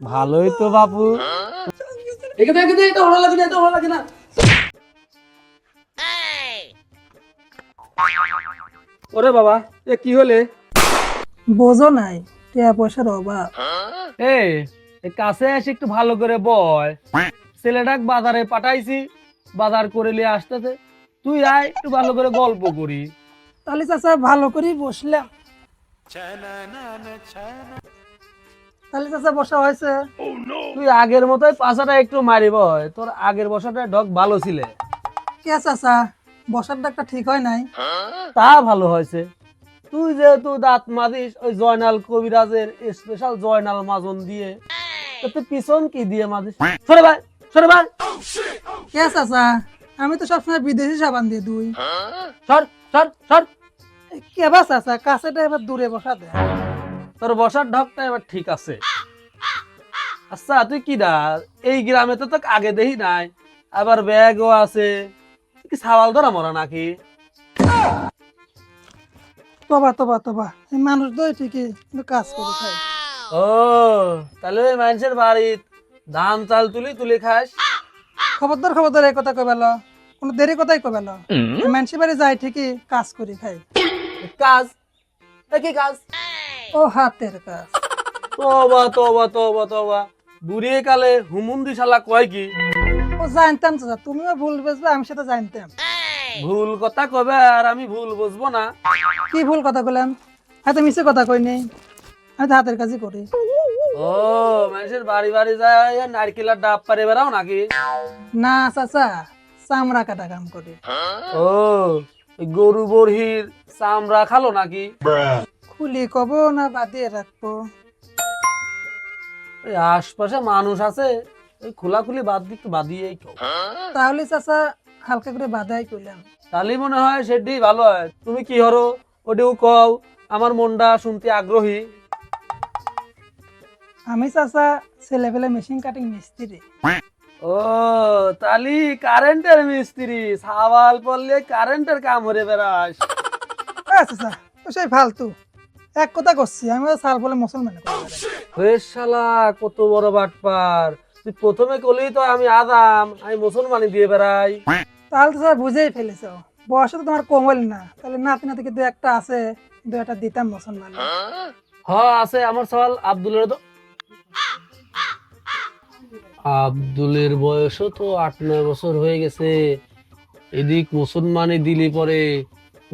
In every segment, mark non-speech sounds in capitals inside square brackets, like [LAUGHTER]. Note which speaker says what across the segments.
Speaker 1: ভালোই তো বাপু।
Speaker 2: এখানে এখানে এটা ভালো লাগে না এটা ভালো লাগে না। ওরে বাবা এ কি হলে?
Speaker 3: বোঝো নাই টিয়া পয়সার অভাব।
Speaker 1: এই কাছে এসে একটু ভালো করে বয় ছেলেটাক বাজারে পাঠাইছি বাজার করে নিয়ে আসতেছে। তুই আয় একটু ভালো করে গল্প করি।
Speaker 3: তাহলে চাচা ভালো করেই বসলাম। তাহলে চাচা বসা হয়েছে।
Speaker 1: তুই আগের মতোই পাশাটা একটু মারি বয় তোর আগের বসাটা ডগ ভালো ছিলে।
Speaker 3: কে চাচা? বসার ডাকটা ঠিক হয় নাই।
Speaker 1: তা ভালো হয়েছে। তুই যেহেতু দাঁত মাজিস ওই জয়নাল কবিরাজের স্পেশাল জয়নাল মাজন দিয়ে। তো তুই পিছন কি দিয়ে মাজিস? সরে ভাই সরে ভাই।
Speaker 3: কে চাচা? আমি তো সবসময় বিদেশি সাবান দিয়ে দুই
Speaker 1: সর সর সর।
Speaker 3: কেবা চাচা? কাছেটা এবার দূরে বসা দে
Speaker 1: তোর বসার ঢকটা এবার ঠিক আছে। আচ্ছা তুই কি দা? এই গ্রামে তো তোকে আগে দেখি নাই। আবার ব্যাগও আছে। কি সাওয়াল ধরা মরা নাকি?
Speaker 3: তবা তবা তবা। এই মানুষ তো ঠিকই কিন্তু কাজ করে খাই
Speaker 1: ও তাহলে ওই মানুষের বাড়ির ধান চাল তুলি তুলি খাস?
Speaker 3: খবরদার খবরদার এই কথা কবেল কোনো দেরি কথাই কবেল মানুষের বাড়ি যাই ঠিকই কাজ করি খাই
Speaker 1: কাজ? কি কাজ?
Speaker 3: ও হাতের কাজ।
Speaker 1: তোবা তোবা তোবা তোবা। বুড়িয়ে কালে হুমুন্দি শালা কয় কি?
Speaker 3: ও জানতাম চাচা তুমিও ভুল বুঝবে আমি সেটা জানতাম।
Speaker 1: ভুল কথা কবে আর আমি ভুল বুঝব না।
Speaker 3: কি ভুল কথা কইলাম? হয়তো মিছে কথা কই নেই। আমি তো হাতের কাজই করি।
Speaker 1: ও মানুষের বাড়ি বাড়ি যায় নারকেলের ডাব পারে বেড়াও নাকি?
Speaker 3: না চাচা চামড়া কাটা কাম করি।
Speaker 1: ও গরু বরহির চামড়া খালো নাকি?
Speaker 3: খুলি কব না বাদিয়ে রাখব।
Speaker 1: ওই আশপাশে মানুষ আছে ওই খোলাখুলি বাদ দিতে বাদিয়েই খাও
Speaker 3: তাহলে চাচা হালকা করে বাধাই কইলাম।
Speaker 1: তাহলে মনে হয় সেটি ভালো হয়। তুমি কি হরো? ওটিও কও আমার মনটা শুনতে আগ্রহী।
Speaker 3: আমি চাচা ছেলে পেলে মেশিন কাটিং মিস্ত্রি।
Speaker 1: ও তালি কারেন্টের মিস্ত্রি। সাওয়াল পড়লে কারেন্টের কাম হরে বেড়াস।
Speaker 3: আ চাচা ও সেই ফালতু। এক কথা করছি আমি সাল বলে মুসলমান।
Speaker 1: শালা কত বড় বাটপার। তুই প্রথমে কলি তো আমি আদাম আমি মুসলমানি দিয়ে বেড়াই।
Speaker 3: তাহলে তো স্যার বুঝেই ফেলেছ। বয়স তো তোমার কমল না। তাহলে নাতি নাতি কিন্তু একটা আছে দু একটা দিতাম মুসলমান।
Speaker 1: হ আছে আমার সওয়াল আব্দুলের তো। আব্দুলের বয়সও তো আট নয় বছর হয়ে গেছে। এদিক মুসলমানি দিলি পরে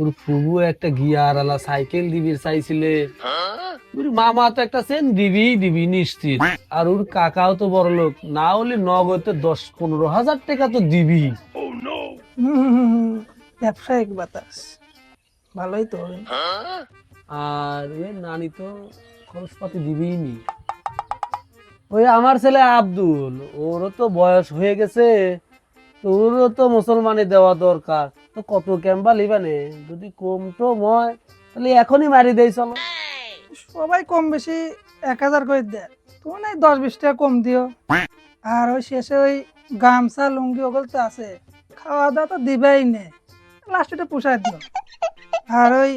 Speaker 1: ওর ফুবু একটা গিয়ার আলা সাইকেল দিবি চাইছিলে। ওর মামা তো একটা সেন দিবি দিবি নিশ্চিত। আর ওর কাকাও তো বড় লোক না হলে নগদে দশ পনেরো হাজার টাকা তো দিবি।
Speaker 3: ব্যবসায়িক বাতাস। ভালোই তো হবে।
Speaker 1: আর ওই নানি তো খরচপাতি দিবিই নি। ওই আমার ছেলে আব্দুল ওরও তো বয়স হয়ে গেছে। তো ওরও তো মুসলমানি দেওয়া দরকার। তো কত ক্যাম্বা লিবানে যদি কম তো ময় তাহলে এখনই মারি দেই চলো।
Speaker 3: সবাই কম বেশি এক হাজার করে দেয় তুমি না দশ বিশ টাকা কম দিও। আর ওই শেষে ওই গামছা লুঙ্গি ওগুলো তো আছে। খাওয়া দাওয়া তো দিবেই নে। লাস্টে পোষায় দিও। আর ওই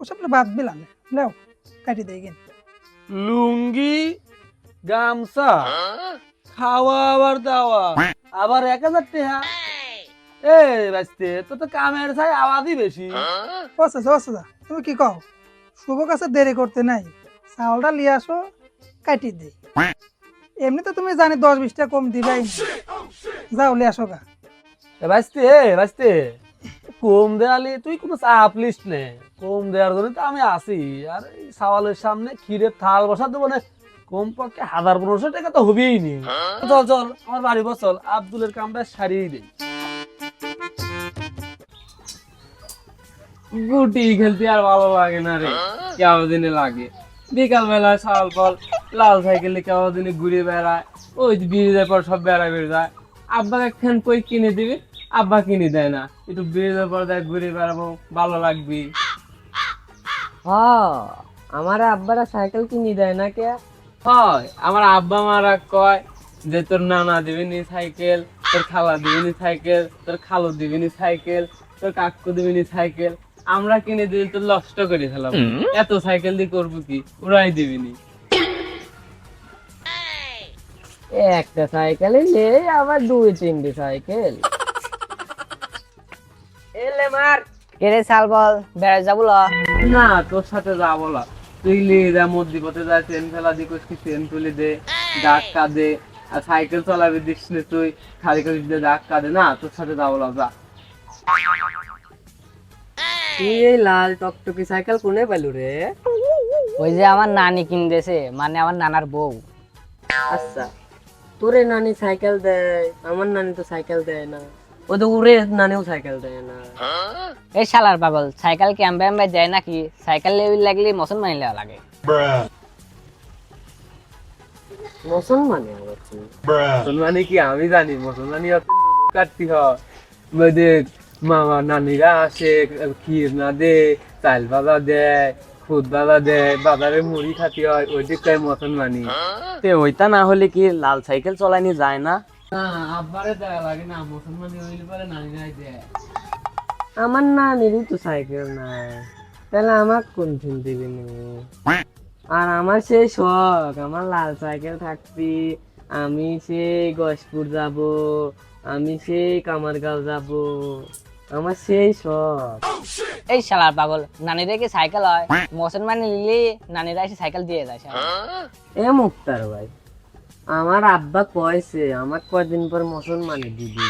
Speaker 3: ওসব বাদ দিলাম লেও কাটি দেই কিন
Speaker 1: লুঙ্গি গামছা খাওয়া আবার দাওয়া। আবার এক হাজার টাকা এ বাঁচতে তো তো কামের চাই আওয়াজই বেশি।
Speaker 3: বসে বসে তুমি কি কও? শুভ কাছে দেরি করতে নাই। চাউলটা নিয়ে আসো কাটি এমনি তো তুমি জানি দশ বিশটা কম দিবাই। না। যাও লিয়ে আসো গা।
Speaker 1: বাঁচতে বাঁচতে কম দেয়ালি তুই কোনো চাপ লিস্ট নে। কম দেওয়ার জন্য তো আমি আছি। আর এই সাওয়ালের সামনে ক্ষীরের থাল বসা দেবো না কমপক্ষে হাজার পনেরোশো টাকা তো হবেই নি। চল চল আমার বাড়ি বসল আব্দুলের কামটা সারিয়ে দেই
Speaker 2: গুটি খেলতে আর ভালো লাগে না রে। কেমন দিনে লাগে? বিকাল বেলা সাল ফল লাল সাইকেলে কেমন দিনে ঘুরে বেড়ায়। ওই ব্রিজের পর সব বেড়া বেড়ে যায়। আব্বাকে একখান কই কিনে দিবি? আব্বা কিনে দেয় না। একটু ব্রিজের পর দেখ ঘুরে বেড়াবো ভালো লাগবি।
Speaker 4: হ্যাঁ আমার আব্বারা সাইকেল কিনে দেয় না কে?
Speaker 2: হয়। আমার আব্বা মারা কয় যে তোর নানা দিবিনি সাইকেল তোর খালা দিবিনি সাইকেল তোর খালো দিবিনি সাইকেল তোর কাকু দিবিনি সাইকেল। আমরা কিনে দিলে তো নষ্ট করে ফেলাম। এত সাইকেল দিয়ে করব কি? ওরাই দিবিনি।
Speaker 4: একটা সাইকেলে নেই আবার দুই তিনটে সাইকেল। এলে মার। কেরে সাল বল বেড়ে যাব
Speaker 2: না তোর সাথে যাব না তুই নিয়ে যা মধ্যে পথে যা চেন ফেলা দি কি চেন তুলে দে ধাক্কা দে। আর সাইকেল চালাবি দিস নে তুই খালি করে দিয়ে ধাক্কা দে না তোর সাথে যাব
Speaker 4: তুই এই লাল টকটকি সাইকেল কোনে পেলু রে? ওই যে আমার নানি কিনতেছে মানে আমার নানার বউ। আচ্ছা তোরে নানি সাইকেল দেয় আমার নানি তো সাইকেল দেয় না। ও তো উড়ে নানিও সাইকেল দেয় না। এই শালার পাগল সাইকেল কি আম্বে আম্বে দেয় নাকি? সাইকেল লেবিল লাগলে মুসলমানি লেওয়া লাগে। মুসলমানি কি?
Speaker 2: মুসলমানি কি আমি জানি মুসলমানি কাটতি হয়। মামা নানিরা আসে ক্ষীর না দে চাল বাজা দেয় খুদ দেয় বাজারে মুড়ি খাতি হয় ওই দিকটাই মুসলমানি
Speaker 4: তে ওইটা না হলে কি লাল সাইকেল চলানি যায় না?
Speaker 2: না আব্বারে দেয়া লাগে না মুসলমানি হইলে পরে নানিরাই দেয়।
Speaker 4: আমার নানিরই তো সাইকেল নাই। তাহলে আমার কোন ফিল দিবি আর আমার সেই শখ আমার লাল সাইকেল থাকবি আমি সেই গজপুর যাব আমি সেই কামারগাঁও যাব। আমার সেই শখ। এই শালার পাগল নানিরা কি সাইকেল হয়? মুসলমান নিলে নানিরা এসে সাইকেল দিয়ে যায় এ মুক্তার ভাই। আমার আব্বা কয়েছে আমার কয়দিন পর মুসলমানে দিদি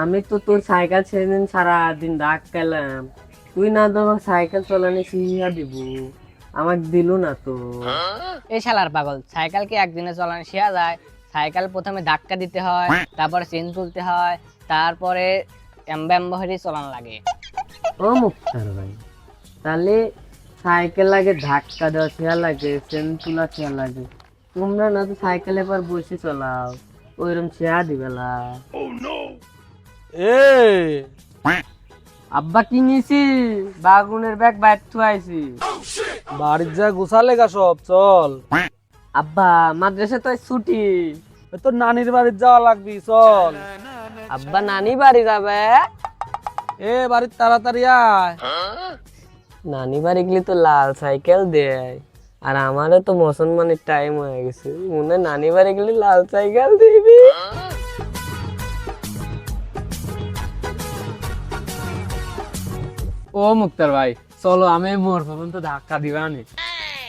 Speaker 4: আমি তো তোর সাইকেল সেদিন সারাদিন ডাক খেলাম। তুই না তো আমার সাইকেল চালানি শিখিয়া দিব। আমাকে দিল না তো। এই শালার পাগল সাইকেল কি একদিনে চালানো শিখা যায়? সাইকেল প্রথমে ধাক্কা দিতে হয় তারপরে চেন তুলতে হয় তারপরে এম্বাম্বাহারি চালানো লাগে। ও মুক্তার ভাই তাহলে সাইকেল লাগে ধাক্কা দেওয়া শেয়া লাগে চেন তোলা শেয়া লাগে। তোমরা না তো সাইকেলে পর বসে চলাও ওইরকম শেয়া দিবেলা
Speaker 1: এ
Speaker 4: আব্বা কি নিয়েছি? বাগুনের ব্যাগ বাইর থু আইছি
Speaker 1: বাড়ির যা গুছালে গা সব চল।
Speaker 4: আব্বা মাদ্রাসা তো ছুটি।
Speaker 1: তোর নানির বাড়ির যাওয়া লাগবি চল।
Speaker 4: আব্বা নানি বাড়ি যাবে?
Speaker 1: এ বাড়ির তাড়াতাড়ি আয়।
Speaker 4: নানি বাড়ি গেলে তো লাল সাইকেল দেয়। আর আমারও তো মুসলমানের টাইম হয়ে গেছে। মনে হয় নানি বাড়ি গেলে লাল সাইকেল দিবি।
Speaker 2: ও মুক্তার ভাই চলো আমি মোর পর্যন্ত ধাক্কা দিবা নি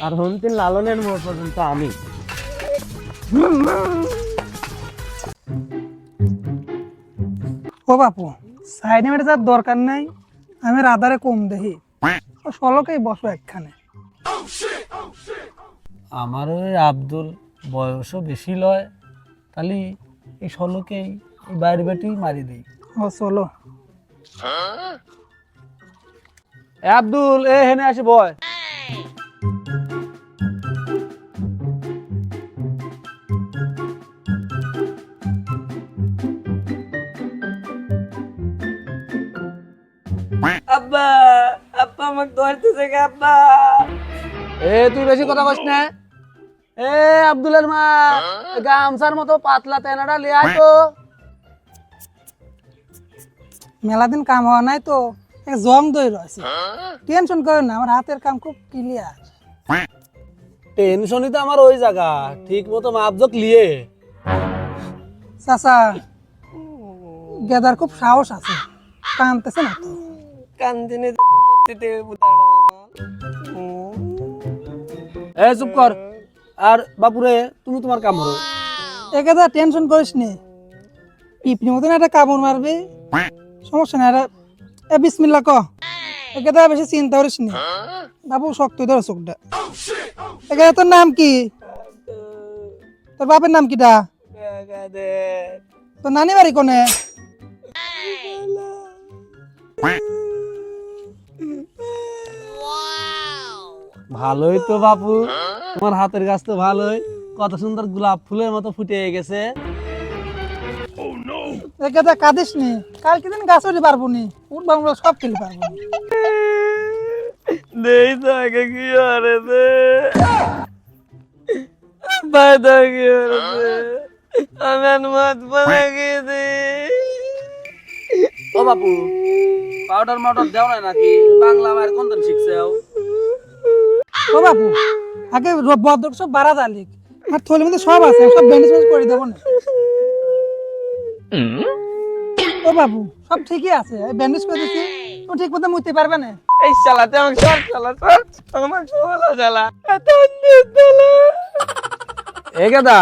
Speaker 1: আর হন্তিন লালনের মোড় পর্যন্ত আমি
Speaker 3: ও বাপু সাইডে মেটে যার দরকার নাই। আমি রাধারে কম দেখি। ও সলকেই বসো একখানে।
Speaker 1: আমার ওই আব্দুল বয়সও বেশি লয় তাহলে এই ষোলোকেই এই বাইরে বেটি মারি দিই।
Speaker 3: ও চলো
Speaker 1: এ আব্দুল এ হেনে আসে বয়।
Speaker 4: আব্বা আব্বা আমাকে ধরতেছে আব্বা।
Speaker 1: এ তুই বেশি কথা কস না। এ আব্দুলের মা গামছার মতো পাতলা তেনাটা লিয়ে আয় তো।
Speaker 3: মেলা দিন কাম হওয়া নাই তো এক জং দই রয়েছে। টেনশন করো না আমার হাতের কাম খুব ক্লিয়ার
Speaker 1: টেনশনই তো আমার ওই জায়গা ঠিক মতো মাপজোক লিয়ে।
Speaker 3: চাচা গেদার খুব সাহস আছে কানতেছে না তো।
Speaker 4: কান্দিনে
Speaker 1: এ, চুপ কর। আর বাপুরে, তুমি তোমার কাম করো
Speaker 3: এ গেদা টেনশন করিস নি। পিপনি মতন একটা কামড় মারবে। সমস্যা নাই এ বিসমিল্লা ক। এ গেদা বেশি চিন্তা করিস নি। বাবু শক্ত ধরো চোখটা। এ গেদা তোর নাম কি? তোর বাপের নাম কিটা? তোর নানি বাড়ি কোনে?
Speaker 1: ভালোই তো বাপু। তোমার হাতের কাজ তো ভালোই। কত সুন্দর গোলাপ ফুলের মতো ফুটে গেছে।
Speaker 3: কাঁদিস নি। কালকে দিন গাছ উঠে পারব নি। উঠবো আমরা সব খেলে পারব
Speaker 4: দেই তো আগে কি হরেছে ভাই তো কি বলে
Speaker 1: ও বাপু পাউডার মাউডার দেও না নাকি? বাংলা মায়ের কোন দিন শিখছে
Speaker 3: ও বাবু আগে ভদ্র সব বাড়া দালিক আর থলের মধ্যে সব আছে সব ব্যান্ডেজ ম্যান্ডেজ করে দেবো না। ও বাবু সব ঠিকই আছে ব্যান্ডেজ করে দিচ্ছি ও ঠিক মতো মুতে পারবে না।
Speaker 4: এই শালাতে আমাকে সর শালা সর। আমার শালা শালা। এত শালা।
Speaker 1: এ গেদা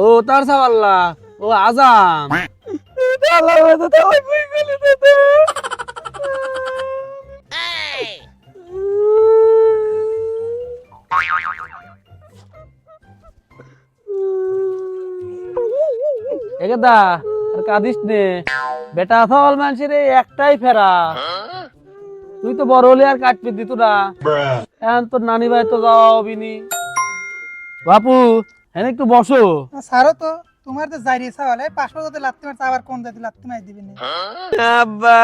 Speaker 1: ও তার সাওয়াল্লা ও আজাম
Speaker 4: শালা তো তাই বই গলি দিতে
Speaker 1: এ গেদা আর কাঁদিস নে। বেটা সল একটাই ফেরা। তুই তো বড় হলে আর কাটপি দিত না। এখন তোর নানি ভাই তো যাওয়া বিনি বাপু হ্যাঁ একটু বসো।
Speaker 3: সারো তো। তোমার তো যাই রেসা হলে পাঁচশো যাতে লাগতে মারছে আবার কোন যাতে লাগতে মার দিবি না?
Speaker 4: আব্বা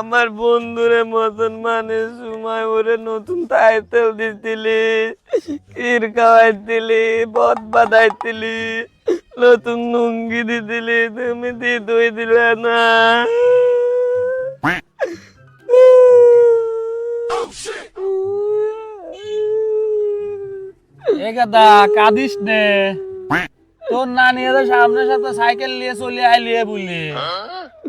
Speaker 4: আমার বন্ধুরে মতন মানে সময় ওরে নতুন টাইটেল দিছিলি ক্ষীর খাওয়াইছিলি বদ বাঁধাইছিলি নতুন লুঙ্গি দিছিলি তুমি দি দুই দিলে না।
Speaker 1: এ গেদা কাঁদিস নে। তোর নানি এদের সামনের সপ্তাহে সাইকেল নিয়ে চলে আইলিয়ে বললি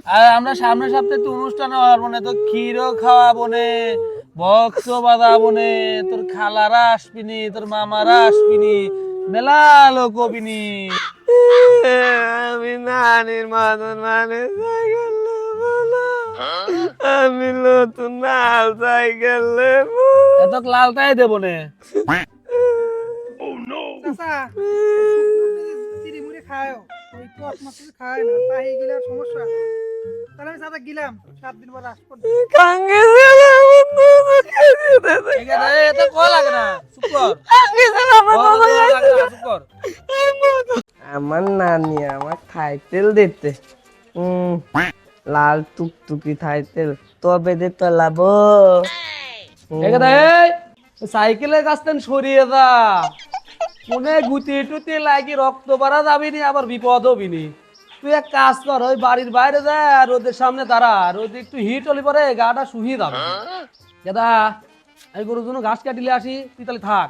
Speaker 1: আর আমরা সামনের সপ্তাহে তো অনুষ্ঠান হওয়ার মানে তো ক্ষীরও খাওয়াবো নে বক্সও বাজাবো নে তোর খালারা আসবিনি তোর মামারা আসবিনি মেলা লোক হবিনি
Speaker 4: আমি নানির মতন মানে সাইকেল আমি নতুন লাল সাইকেল নেব
Speaker 1: এত লালটাই দেবো নে। [LAUGHS]
Speaker 3: খায় ওই টক মাছ খায় না তাই গেলে সমস্যা। তাহলে আমি গেলাম সাত দিন পর আসব।
Speaker 4: কাঙ্গে আমার নানি আমার থাইতেল দিতে। উম, লাল টুকটুকি থাইতেল তবে দে
Speaker 1: এখানে এই সাইকেলের কাছ থেকে সরিয়ে যা। মনে গুতি টুতি লাগি রক্ত বাড়া যাবি নি আবার বিপদ হবি নি তুই এক কাজ কর ওই বাড়ির বাইরে যা রোদের সামনে দাঁড়া রোদ একটু হিট হলে পরে গাটা শুহি যাবে দাদা আমি গরুর জন্য ঘাস কাটিলে আসি তুই তাহলে থাক।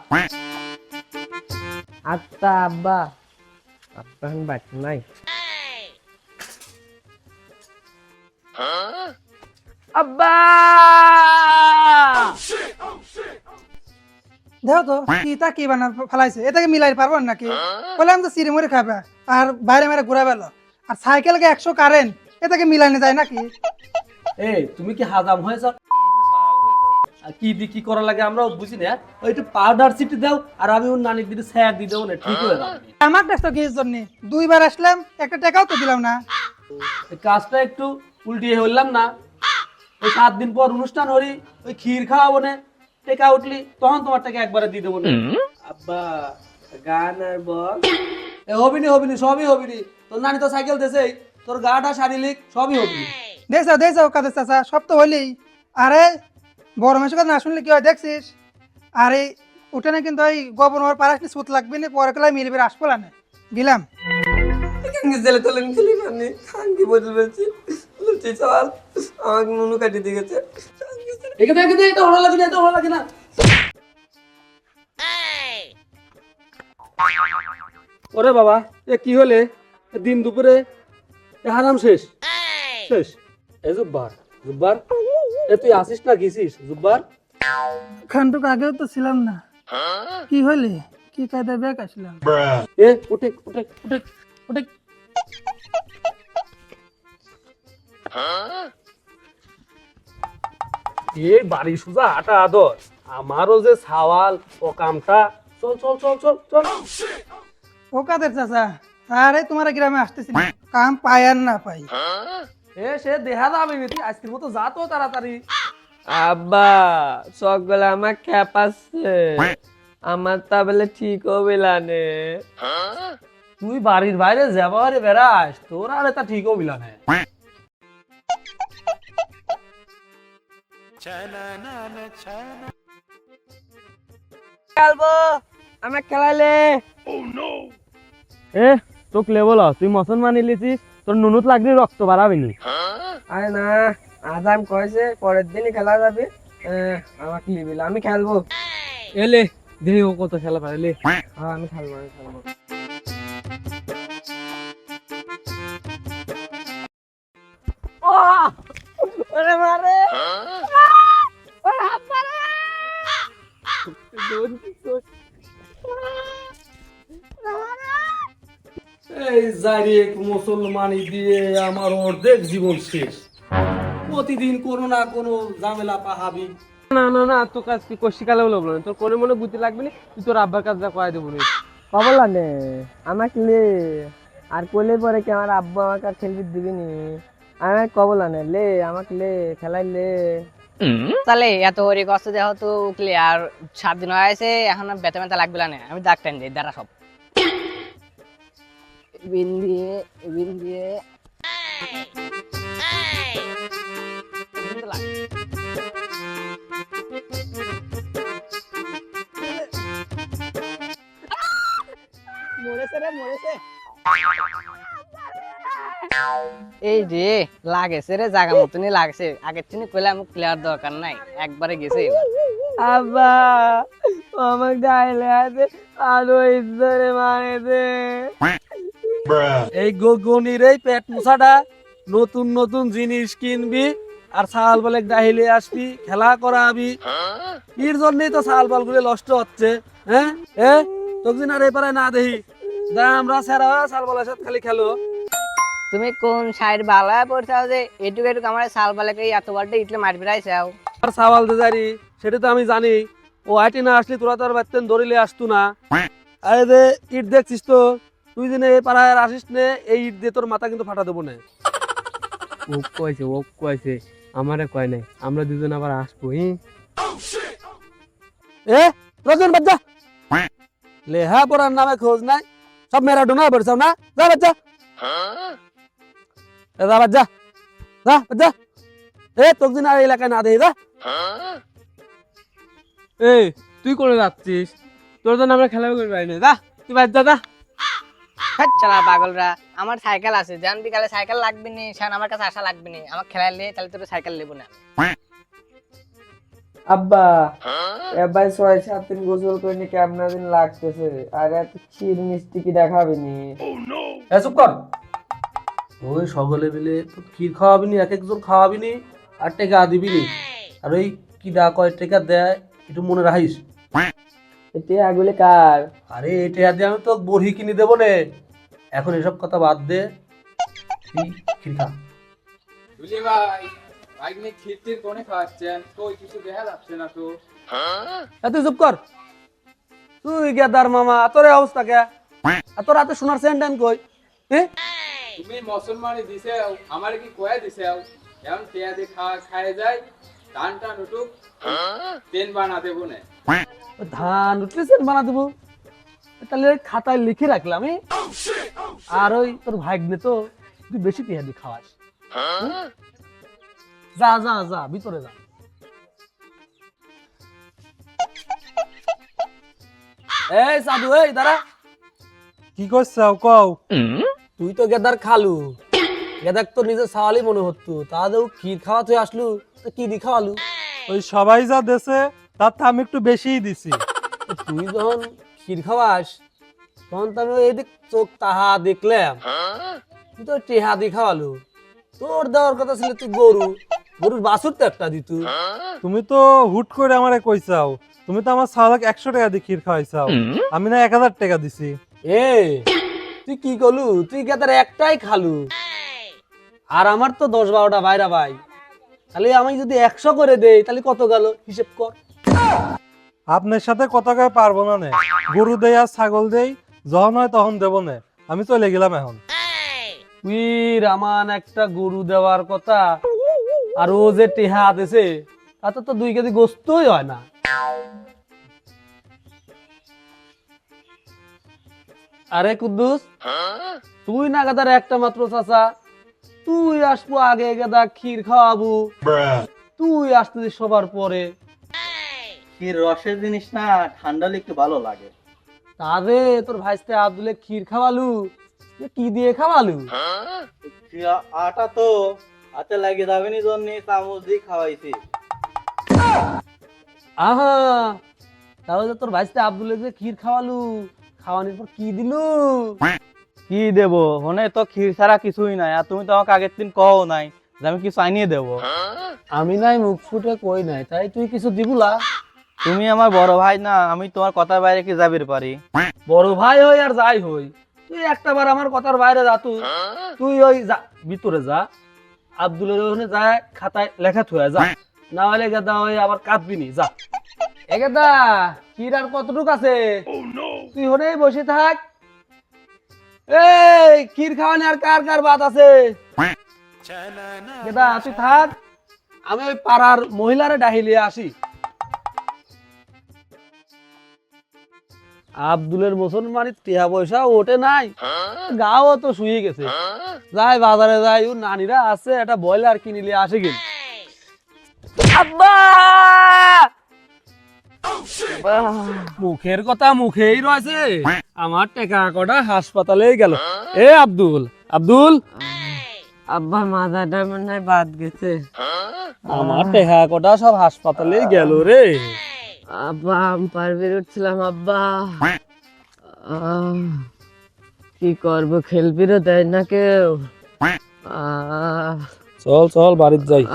Speaker 4: আত্মা আব্বা। আপনার বাট নাই। আব্বা!
Speaker 3: দেখো তো কি তা কি বানা ফেলাইছে? এটাকে মিলাই পারব নাকি? বলে আমি তো চিড়ি মুড়ি খাবে আর বাইরে মেরে ঘুরা বেলো। আর সাইকেলকে একশো কারেন্ট এটাকে মিলানো যায় নাকি?
Speaker 1: এই তুমি কি হাজাম হয়ে যাও আর কি দি কি করা লাগে আমরাও বুঝি না ওই একটু পাউডার সিটি দাও আর আমি ওর নানির দিদি স্যার দিয়ে দেবো না ঠিক হয়ে যাবে।
Speaker 3: আমার তো কিসের জন্য? দুইবার আসলাম একটা টাকাও তো দিলাম না।
Speaker 1: কাজটা একটু উল্টিয়ে হইলাম না। ওই সাত দিন পর অনুষ্ঠান হরি ওই ক্ষীর খাওয়াবো না। টেকা উঠলি তখন তোমার টাকা একবারে দিয়ে দেবো না।
Speaker 4: আব্বা গান আর বল।
Speaker 1: এ হবিনি হবিনি সবই হবিনি। তোর নানি তো সাইকেল দেছেই তোর গাটা শারীরিক সবই হবি
Speaker 3: দেখছ দেখছ কাদের চাচা সব তো হইলেই। আরে বড় মানুষের কথা না শুনলে কি হয় দেখছিস? আরে উঠানে কিন্তু ওই গোবর মার পারাস সুত লাগবে না পরে কেলায় মিলবে আসব না গেলাম
Speaker 4: কাঙ্গে তোলেন খেলি মানে কাঙ্গে বদল বেছি লুচি আমাকে নুনু কাটি দিয়ে গেছে।
Speaker 1: এখানে এখানে এটা ভালো লাগে না এটা ভালো লাগে না। ওরে বাবা এ কি হলে? দিন দুপুরে এ হারাম শেষ। শেষ। এ জুব্বার জুব্বার এ তুই আসিস না গেছিস জুব্বার?
Speaker 3: খানটুক আগেও তো ছিলাম না। কি হইলে কি কায়দা ব্যাগ আসলাম?
Speaker 1: এ উঠে উঠে উঠে উঠে। এ বাড়ি সুজা আটা আদর। আমারও যে সাওয়াল ও কামটা। চল চল চল চল চল।
Speaker 3: ও কাদের চাচা? আরে তোমার গ্রামে আসতেছি। কাম পাই আর না পাই।
Speaker 1: এ সে দেহা যাবে তুই আজকের মতো যা তো তাড়াতাড়ি।
Speaker 4: আব্বা সকলে আমার খেপাচ্ছে আমার তা বলে ঠিক হবে লানে
Speaker 1: তুই বাড়ির বাইরে যাবারে বেড়াস তোর আর এটা ঠিক হবিলা না।
Speaker 4: খেলব। আমার খেলালে
Speaker 1: এ তোক লেবল তুই মুসলমান লিছিস তোর নুনুত লাগলে রক্ত বাড়াবি নি।
Speaker 4: আরে না আজাম কয়েছে পরের দিনই খেলা যাবে। আমাকে লিবিল আমি খেলব।
Speaker 2: এলে ও কত খেলা পারে লে হ্যাঁ আমি খেলব আমি খেলব।
Speaker 4: ওরে মারে!
Speaker 1: এই জারিক মুসলমানি দিয়ে আমার অর্ধেক জীবন শেষ। প্রতিদিন কোনো না কোনো ঝামেলা পাহাবি।
Speaker 2: না না না তোর কাজ কি? কষি কালে বলব না। তোর কোনো মনে বুদ্ধি লাগবে না? তুই তোর আব্বার কাজটা করাই দেবো না
Speaker 4: কবলা নে আমাকে লে। আর কোলে পরে কি আমার আব্বা আমাকে আর খেলবি দিবি নি আমি কবলা নে লে আমাকে লে খেলাই লে।
Speaker 5: তাহলে এত হরি কষ্ট দেহ তো উকলে আর সাত দিন হয়েছে এখন আর ব্যথা ব্যথা লাগবে না আমি ডাক টাইম দিই দাঁড়া সব। বিন দিয়ে বিন দিয়ে। মরেছে রে মরেছে। এই যে লাগেছে রে জায়গা মতনই লাগছে। আগের থেকে কইলে আমি প্লেয়ার দরকার নাই একবারে গেছে।
Speaker 4: আব্বা আমাকে ডাইলে আছে আরও ইজ্জরে মারেছে।
Speaker 1: এই গগনির এই পেট মুছাটা নতুন নতুন জিনিস কিনবি আর সাল বলে ডাহিলে আসবি খেলা করাবি। এর জন্যই তো সাল বলগুলো নষ্ট হচ্ছে হ্যাঁ? এ তোকে আর এপারে না দেখি। যা আমরা সেরা সাল বলের সাথে খালি খেলো।
Speaker 5: তুমি কোন সাইড ভালো পড়ছাও যে এটুকু এটুকু আমার সাল বালাকে এত বারটা ইটলে মারবি রাইছাও?
Speaker 1: আর সাওয়াল দে জারি সেটা তো আমি জানি। ও আইটি না আসলে তোরা তো আর বাচ্চান ধরিলে আসতু না। আরে দে ইট দেখছিস তো? তুই দিনে এই পাড়ায় আর আসিস নে এই ইট দিয়ে তোর মাথা কিন্তু ফাটা দেবো না।
Speaker 2: ও কয়েছে ও কয়েছে আমারে কয় নাই আমরা দুজন আবার আসব হি?
Speaker 1: এ রজন বাচ্চা! লেহা পড়ার নামে খোঁজ নাই সব মেরাডোনা বেরছাও না? যা বাচ্চা! এ যা বাচ্চা যা। এ তোকে দিন আর এলাকায় না দেই যা।
Speaker 2: এই তুই করে যাচ্ছিস? তোর জন্য আমরা খেলা করবি না যা তুই বাদ যা যা।
Speaker 5: হাট চালা পাগলরা আমার সাইকেল আছে। জান বিকালে সাইকেল লাগবে নি শান আমার কাছে আসা লাগবে নি। আমার তাহলে তোর সাইকেল নেব না।
Speaker 4: আব্বা এবার ছয় সাত দিন গোসল করে নি কেমন দিন লাগতেছে? আর এত ক্ষীর মিষ্টি কি দেখাবি নি?
Speaker 1: চুপ কর। ওই সকলে মিলে ক্ষীর খাওয়াবি নি? এক একজন খাওয়াবি নি? আর টেকা দিবি নি? আর ওই কি দা কয় টেকা দেয় একটু মনে রাখিস।
Speaker 4: এটি আগুলি কার?
Speaker 1: আরে এই দিয়ে আমি তো বড়ি কিনে দেবো নে। এখন এসব কথা বাদ দে। তুই ক্ষীর খা।
Speaker 6: দুলি ভাই বাইক নিয়ে খিরটির কোনে খাওয়াচ্ছেন? কই কিছু দেখা যাচ্ছে না তো।
Speaker 1: এ তুই চুপ কর। তুই গেদার মামা তোর অবস্থা কে? আর তোর হাতে সোনার সেন্টেন কই? হ্যাঁ
Speaker 6: তুমি মুসলমানি দিছে আমার কি কয়ে দিছে এখন টেয়া দিয়ে খাওয়া খায় যায় ধান টান উঠুক তেল বানা দেবো না।
Speaker 1: ধান উঠলে সেন্ট বানা দেবো। তাহলে খাতায় লিখে রাখলাম এই। আর ওই তোর ভাগ্নে তো তুই বেশি পেঁয়াজি খাওয়াস। যা যা যা ভিতরে যা। এই সাধু এই দাঁড়া।
Speaker 7: কি করছাও কও।
Speaker 1: তুই তো গেদার খালু। গেদার তো নিজের সাওয়ালি মনে হতো। তাহলেও ক্ষীর খাওয়া তুই আসলু তো কি দি খাওয়ালু?
Speaker 7: ওই সবাই যা দেছে তার থেকে আমি একটু বেশিই দিছি।
Speaker 1: তুই যখন ক্ষীর খাওয়াস তখন তো আমি এই দিক চোখ তাহা দেখলাম। তুই তো টেহা দি খাওয়ালু। তোর দেওয়ার কথা ছিল তুই গরু গরুর বাছুর তো একটা দিত
Speaker 7: তুমি তো হুট করে আমারে কইছাও তুমি তো আমার সালাক একশো টাকা দিয়ে ক্ষীর খাওয়াইছাও। আমি না এক হাজার টাকা দিছি।
Speaker 1: এ তুই কি করলু? তুই গেদার একটাই খালু? আর আমার তো দশ বারোটা বাইরা ভাই। তাহলে আমি যদি একশো করে দেই তাহলে কত গেল? হিসেব কর।
Speaker 7: আপনার সাথে কথা কয়ে পারব না নে। গরু দেই আর ছাগল দেই যখন হয় তখন দেবো না। আমি চলে গেলাম এখন।
Speaker 1: উইর আমান একটা গরু দেওয়ার কথা। আর ও যে টেহা দিছে তাতে তো দুই কেজি গোস্তই হয় না। আরে কুদ্দুস তুই না গাদার একটা মাত্র চাচা। তুই আসব আগে গাদা ক্ষীর খাওয়াবো। তুই আসতে সবার পরে।
Speaker 8: ক্ষীর রসের জিনিস না ঠান্ডা একটু ভালো লাগে।
Speaker 1: তারে তোর ভাইস্তে আব্দুলে ক্ষীর খাওয়ালু? কি দিয়ে খাওয়ালু?
Speaker 8: আটা তো হাতে লাগে যাবে নি জন্য চামচ দিয়ে খাওয়াইছি।
Speaker 1: আহা তাহলে তোর ভাইস্তে আব্দুলের যে ক্ষীর খাওয়ালু। খাওয়ানোর পর কি দিলু?
Speaker 8: কি দেব? হনে তো ক্ষীর ছাড়া কিছুই নাই আর তুমি তো আমাকে আগের দিন কও নাই যে আমি কিছু আনিয়ে দেবো।
Speaker 1: আমি নাই মুখ ফুটে কই নাই তাই তুই কিছু দিবুলা?
Speaker 8: তুমি আমার বড় ভাই না আমি তোমার কথার বাইরে কি যাবির পারি?
Speaker 1: বড় ভাই হই আর যাই হই তুই একটা বার আমার কথার বাইরে যা তুই তুই ওই যা ভিতরে যা আব্দুলের ওখানে যায় খাতায় লেখা থুয়া যা। না হলে গেদা ওই আবার কাঁদবি নি যা। এগেদা ক্ষীর আর কতটুক আছে? তুই হনেই বসে থাক। এই খাওয়ানি আর কার কার বাদ আছে? গেদা তুই থাক। আমি ওই পাড়ার মহিলারে ডাহিলিয়ে আসি। আব্দুলের মুসলমানি টিয়া পয়সা ওঠে নাই। গাও তো শুয়ে গেছে। যাই বাজারে যাই ও নানিরা আছে একটা ব্রয়লার কিনিলে আসে গেল। আব্বা! মুখের কথা মুখেই রয়েছে। আমার টেকা কটা হাসপাতালে গেল। এ আব্দুল আব্দুল।
Speaker 4: আব্বা মাথাটা মনে হয় বাদ গেছে।
Speaker 1: আমার টেকা কটা সব হাসপাতালে গেল রে।
Speaker 4: আব্বা আম্পার বেরোচ্ছিলাম আব্বা। আহ, কি করব খেলবিরও দেয় না কেউ।
Speaker 1: চল চল বাড়িতে যাই।